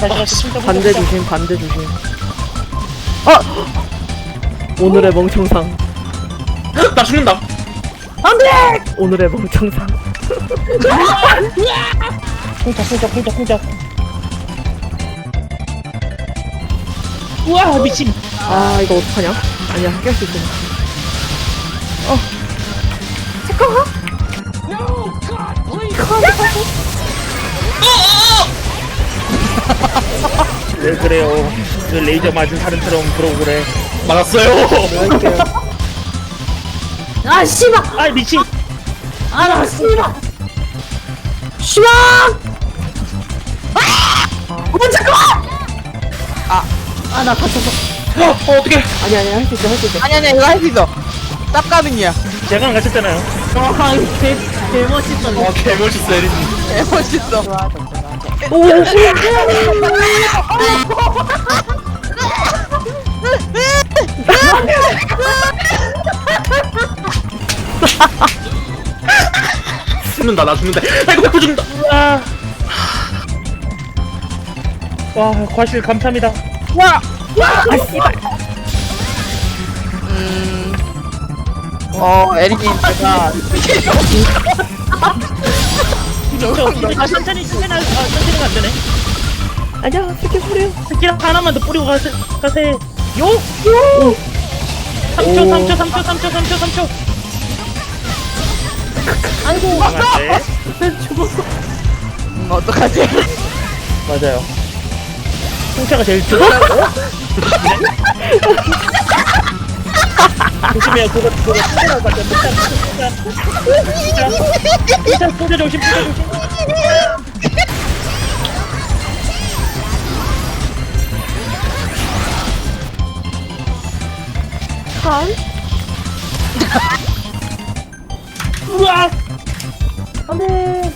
다시 다시 풍자 반대 조심, 반대 조심. 아! 오늘의 멍청상. 나 죽는다 오늘의 멍청상. 풍자 풍자 풍자 풍자 우와 미친 아, 이거 어떡하냐? 아니야, 깰 수 있어. 왜 그래요? 왜 레이저 맞은 사람처럼 그러고 그래. 맞았어요. 아 씨발! 아 미친! 아나 씨발! 씨발! 어 잠깐만! 아나 다쳤어. 어, 어 어떡해. 아니, 아니, 할 수 있어, 할 수 있어. 아니 아니 이거 할 수 있어. 쌉 가능이야. 제가 갇혔잖아요. 와 이거 개, 개 멋있다 와 개멋있어 에린 개 멋있어. 오, 죽는다 나 죽는다 아이고 백호 죽는다 아. 와 과실 감사합니다 와 아, 씨발. 음. 어 에릭이 제가 저 아, 천천히 천천히 아, 천천히 안 되네. 아니야, 스킬 뿌려. 스킬 하나만 더 뿌리고 가세 가세. 요! 요! 3초 3초 3초 3초 3초 3초. 아이고. 죽었어 음, 어떡하지? 맞아요. 풍차가 제일 좋아 조심해요. 그거 그거 풍차 풍차 풍차 조심 풍차 조심. 간? 우와! 안돼.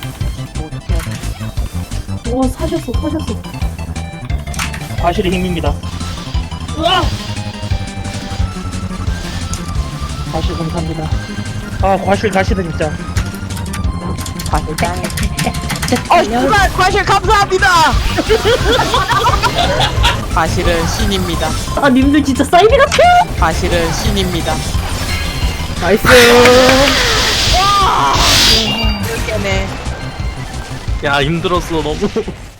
와 사셨어 사셨어. 과실의 힘입니다. 우와 과실 감사합니다. 아 과실 가시다 진짜 어 씨발 과실 감사합니다! 과실은 신입니다. 아 님들 진짜 사이비 같아! 과실은 신입니다. 나이스. 깨네. 야 힘들었어 너무